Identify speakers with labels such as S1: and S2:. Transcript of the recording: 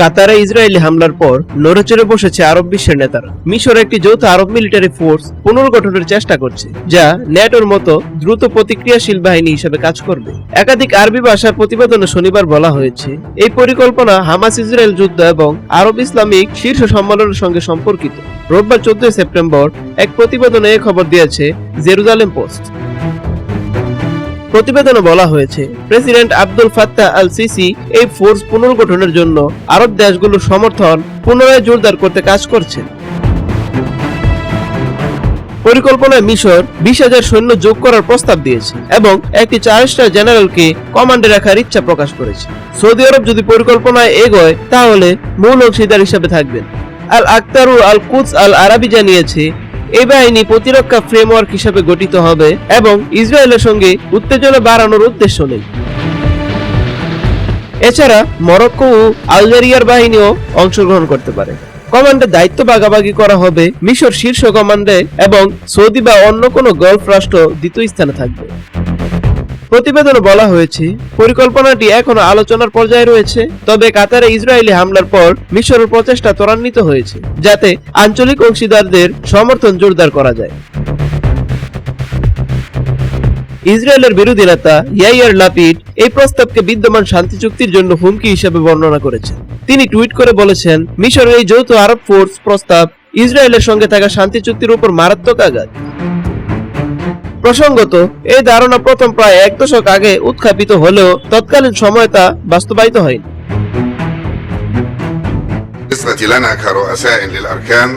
S1: কাতারে ইসরায়েলি হামলার পর নড়েচড়ে বসেছে আরব বিশ্বের নেতারা। মিশর একটি যৌথ আরব মিলিটারি ফোর্স পুনর্গঠনের চেষ্টা করছে, যা ন্যাটোর মতো দ্রুত প্রতিক্রিয়াশীল বাহিনী হিসেবে কাজ করবে। একাধিক আরবি ভাষার প্রতিবেদনে শনিবার বলা হয়েছে, এই পরিকল্পনা হামাস ইসরায়েল যুদ্ধ এবং আরব ইসলামিক শীর্ষ সম্মেলনের সঙ্গে সম্পর্কিত। রোববার চোদ্দই সেপ্টেম্বর এক প্রতিবেদনে এ খবর দিয়েছে জেরুজালেম পোস্ট। প্রতিবেদনে বলা হয়েছে, president Abdul Fattah al Sisi এই ফোর্স পুনর্গঠনের জন্য আরব দেশগুলোর সমর্থন পুনরায় জোরদার করতে কাজ করছেন। পরিকল্পনায় মিশর বিশ হাজার সৈন্য যোগ করার প্রস্তাব দিয়েছে এবং একটি চার স্টার জেনারেলকে কমান্ডে রাখার ইচ্ছা প্রকাশ করেছে। সৌদি আরব যদি পরিকল্পনায় এগোয়, তাহলে মূল অংশীদার হিসেবে থাকবেন। আল আক্তারু আল কুদস আল আরাবি জানিয়েছে এই বাহিনী প্রতিরক্ষা ফ্রেমওয়ার্ক হিসেবে গঠিত হবে এবং ইসরায়েলের সঙ্গে উত্তেজনা বাড়ানোর উদ্দেশ্য নেই। এছাড়া মরক্কো ও আলজেরিয়ার বাহিনীও অংশগ্রহণ করতে পারে। কমান্ডে দায়িত্ব ভাগাভাগি করা হবে মিশর শীর্ষ কমান্ডে এবং সৌদি বা অন্য কোনো গল্ফ রাষ্ট্র দ্বিতীয় স্থানে থাকবে। প্রতিবেদনে বলা হয়েছে, পরিকল্পনাটি এখনও আলোচনার পর্যায়ে রয়েছে, তবে কাতারে ইসরায়েলি হামলার পর মিশরের প্রচেষ্টা ত্বরান্বিত হয়েছে, যাতে আঞ্চলিক অংশীদারদের সমর্থন জোরদার করা যায়। ইসরায়েলের বিরোধী নেতা ইয়াইয়ার লাপিড এই প্রস্তাবকে বিদ্যমান শান্তি চুক্তির জন্য হুমকি হিসেবে বর্ণনা করেছেন তিনি টুইট করে বলেছেন, মিশরের এই যৌথ আরব ফোর্স প্রস্তাব ইসরায়েলের সঙ্গে থাকা শান্তি চুক্তির উপর মারাত্মক আঘাত। প্রসঙ্গত এই ধারণা প্রথম প্রায় এক দশক আগে উত্থাপিত হলেও তৎকালীন সময় তা বাস্তবায়িত হয়নি
S2: بالنسبة لنا كرؤساء للأركان